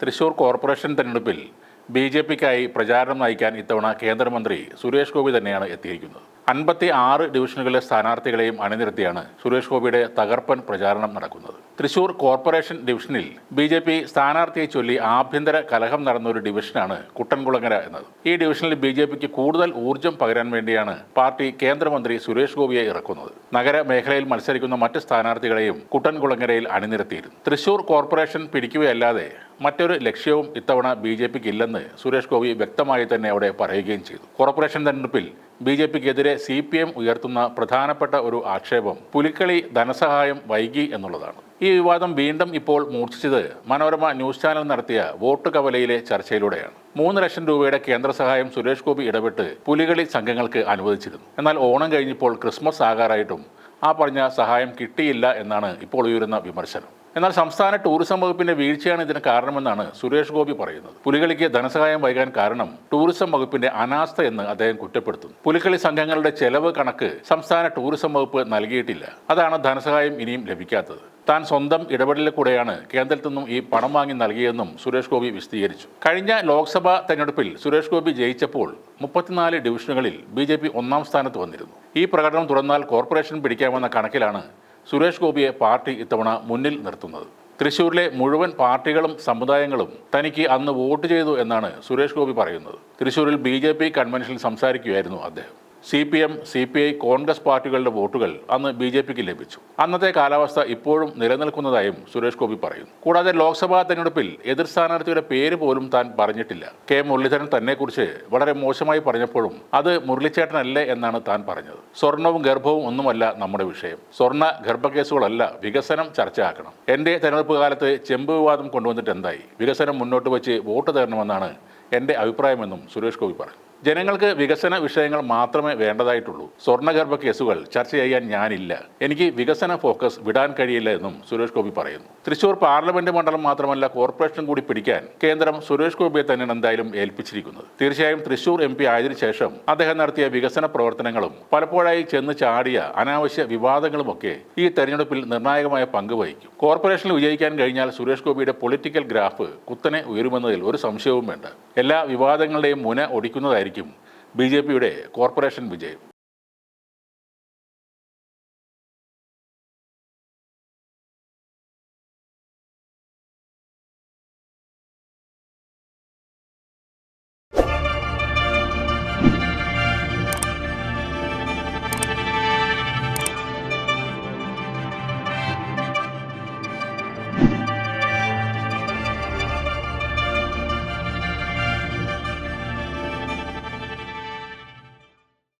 Thrissur corporation തെരഞ്ഞെടുപ്പിൽ B J പിക്കായി പ്രചാരണം നയിക്കാൻ ഇത്തവണ കേന്ദ്രമന്ത്രി സുരേഷ് ഗോപി തന്നെയാണ് എത്തിയിരിക്കുന്നത്. അൻപത്തി ആറ് ഡിവിഷനുകളിലെ സ്ഥാനാർത്ഥികളെയും അണിനിരത്തിയാണ് സുരേഷ് ഗോപിയുടെ തകർപ്പൻ പ്രചാരണം നടക്കുന്നത്. തൃശൂർ കോർപ്പറേഷൻ ഡിവിഷനിൽ ബി ജെ പി സ്ഥാനാർത്ഥിയെ ചൊല്ലി ആഭ്യന്തര കലഹം നടന്ന ഒരു ഡിവിഷനാണ് കുട്ടൻകുളങ്ങര എന്നത്. ഈ ഡിവിഷനിൽ ബി ജെ പിക്ക് കൂടുതൽ ഊർജം പകരാൻ വേണ്ടിയാണ് പാർട്ടി കേന്ദ്രമന്ത്രി സുരേഷ് ഗോപിയെ ഇറക്കുന്നത്. നഗര മേഖലയിൽ മത്സരിക്കുന്ന മറ്റ് സ്ഥാനാർത്ഥികളെയും കുട്ടൻകുളങ്ങരയിൽ അണിനിരത്തിയിരുന്നു. തൃശൂർ കോർപ്പറേഷൻ പിടിക്കുകയല്ലാതെ മറ്റൊരു ലക്ഷ്യവും ഇത്തവണ ബി ജെ പിക്ക് ഇല്ലെന്ന് സുരേഷ് ഗോപി വ്യക്തമായി തന്നെ അവിടെ പറയുകയും ചെയ്തു. കോർപ്പറേഷൻ തെരഞ്ഞെടുപ്പിൽ ബി ജെ പിക്കെതിരെ സി പി എം ഉയർത്തുന്ന പ്രധാനപ്പെട്ട ഒരു ആക്ഷേപം പുലിക്കളി ധനസഹായം വൈകി എന്നുള്ളതാണ്. ഈ വിവാദം വീണ്ടും ഇപ്പോൾ മൂർച്ഛിച്ചത് മനോരമ ന്യൂസ് ചാനൽ നടത്തിയ വോട്ട് കവലയിലെ ചർച്ചയിലൂടെയാണ്. മൂന്ന് ലക്ഷം രൂപയുടെ കേന്ദ്ര സഹായം സുരേഷ് ഗോപി ഇടപെട്ട് പുലികളി സംഘങ്ങൾക്ക് അനുവദിച്ചിരുന്നു. എന്നാൽ ഓണം കഴിഞ്ഞപ്പോൾ ക്രിസ്മസ് ആകാറായിട്ടും ആ പറഞ്ഞ സഹായം കിട്ടിയില്ല എന്നാണ് ഇപ്പോൾ ഉയരുന്ന വിമർശനം. എന്നാൽ സംസ്ഥാന ടൂറിസം വകുപ്പിന്റെ വീഴ്ചയാണ് ഇതിന് കാരണമെന്നാണ് സുരേഷ് ഗോപി പറയുന്നത്. പുലികളിക്ക് ധനസഹായം വൈകാൻ കാരണം ടൂറിസം വകുപ്പിന്റെ അനാസ്ഥ എന്ന് അദ്ദേഹം കുറ്റപ്പെടുത്തുന്നു. പുലിക്കളി സംഘങ്ങളുടെ ചെലവ് കണക്ക് സംസ്ഥാന ടൂറിസം വകുപ്പ് നൽകിയിട്ടില്ല. അതാണ് ധനസഹായം ഇനിയും ലഭിക്കാത്തത്. താൻ സ്വന്തം ഇടപെടലിൽ കൂടെയാണ് കേന്ദ്രത്തിൽ നിന്നും ഈ പണം വാങ്ങി നൽകിയെന്നും സുരേഷ് ഗോപി വിശദീകരിച്ചു. കഴിഞ്ഞ ലോക്സഭാ തെരഞ്ഞെടുപ്പിൽ സുരേഷ് ഗോപി ജയിച്ചപ്പോൾ മുപ്പത്തിനാല് ഡിവിഷനുകളിൽ ബി ഒന്നാം സ്ഥാനത്ത് വന്നിരുന്നു. ഈ പ്രകടനം തുടർന്നാൽ കോർപ്പറേഷൻ പിടിക്കാമെന്ന കണക്കിലാണ് സുരേഷ് ഗോപിയെ പാർട്ടി ഇത്തവണ മുന്നിൽ നിർത്തുന്നത്. തൃശൂരിലെ മുഴുവൻ പാർട്ടികളും സമുദായങ്ങളും തനിക്ക് അന്ന് വോട്ട് ചെയ്തു എന്നാണ് സുരേഷ് ഗോപി പറയുന്നത്. തൃശൂരിൽ ബി ജെ പി കൺവെൻഷനിൽ സംസാരിക്കുകയായിരുന്നു അദ്ദേഹം. C P M C P I Congress പാർട്ടികളുടെ വോട്ടുകൾ അന്ന് ബി ജെ പിക്ക് ലഭിച്ചു. അന്നത്തെ കാലാവസ്ഥ ഇപ്പോഴും നിലനിൽക്കുന്നതായും സുരേഷ് ഗോപി പറയുന്നു. കൂടാതെ ലോക്സഭാ തെരഞ്ഞെടുപ്പിൽ എതിർ സ്ഥാനാർത്ഥിയുടെ പേര് പോലും താൻ പറഞ്ഞിട്ടില്ല. കെ മുരളീധരൻ തന്നെക്കുറിച്ച് വളരെ മോശമായി പറഞ്ഞപ്പോഴും അത് മുരളിച്ചേട്ടനല്ലേ എന്നാണ് താൻ പറഞ്ഞത്. സ്വർണവും ഗർഭവും ഒന്നുമല്ല നമ്മുടെ വിഷയം. സ്വർണ ഗർഭക്കേസുകളല്ല വികസനം ചർച്ചയാക്കണം. എന്റെ തെരഞ്ഞെടുപ്പ് കാലത്ത് ചെമ്പ് വിവാദം കൊണ്ടുവന്നിട്ട് എന്തായി? വികസനം മുന്നോട്ട് വെച്ച് വോട്ട് തരണമെന്നാണ് എന്റെ അഭിപ്രായമെന്നും സുരേഷ് ഗോപി പറഞ്ഞു. ജനങ്ങൾക്ക് വികസന വിഷയങ്ങൾ മാത്രമേ വേണ്ടതായിട്ടുള്ളൂ. സ്വർണഗർഭ കേസുകൾ ചർച്ച ചെയ്യാൻ ഞാനില്ല. എനിക്ക് വികസന ഫോക്കസ് വിടാൻ കഴിയില്ല എന്നും സുരേഷ് ഗോപി പറയുന്നു. തൃശൂർ പാർലമെന്റ് മണ്ഡലം മാത്രമല്ല കോർപ്പറേഷൻ കൂടി പിടിക്കാൻ കേന്ദ്രം സുരേഷ് ഗോപിയെ തന്നെയാണ് എന്തായാലും ഏൽപ്പിച്ചിരിക്കുന്നത്. തീർച്ചയായും തൃശൂർ എം പി ആയതിനു ശേഷം അദ്ദേഹം നടത്തിയ വികസന പ്രവർത്തനങ്ങളും പലപ്പോഴായി ചെന്ന് ചാടിയ അനാവശ്യ വിവാദങ്ങളുമൊക്കെ ഈ തെരഞ്ഞെടുപ്പിൽ നിർണായകമായ പങ്ക് വഹിക്കും. കോർപ്പറേഷനിൽ വിജയിക്കാൻ കഴിഞ്ഞാൽ സുരേഷ് ഗോപിയുടെ പൊളിറ്റിക്കൽ ഗ്രാഫ് കുത്തനെ ഉയരുമെന്നതിൽ ഒരു സംശയവും വേണ്ട. എല്ലാ വിവാദങ്ങളുടെയും മുന ഒടിക്കുന്നതായിരിക്കും ബി കോർപ്പറേഷൻ വിജയം.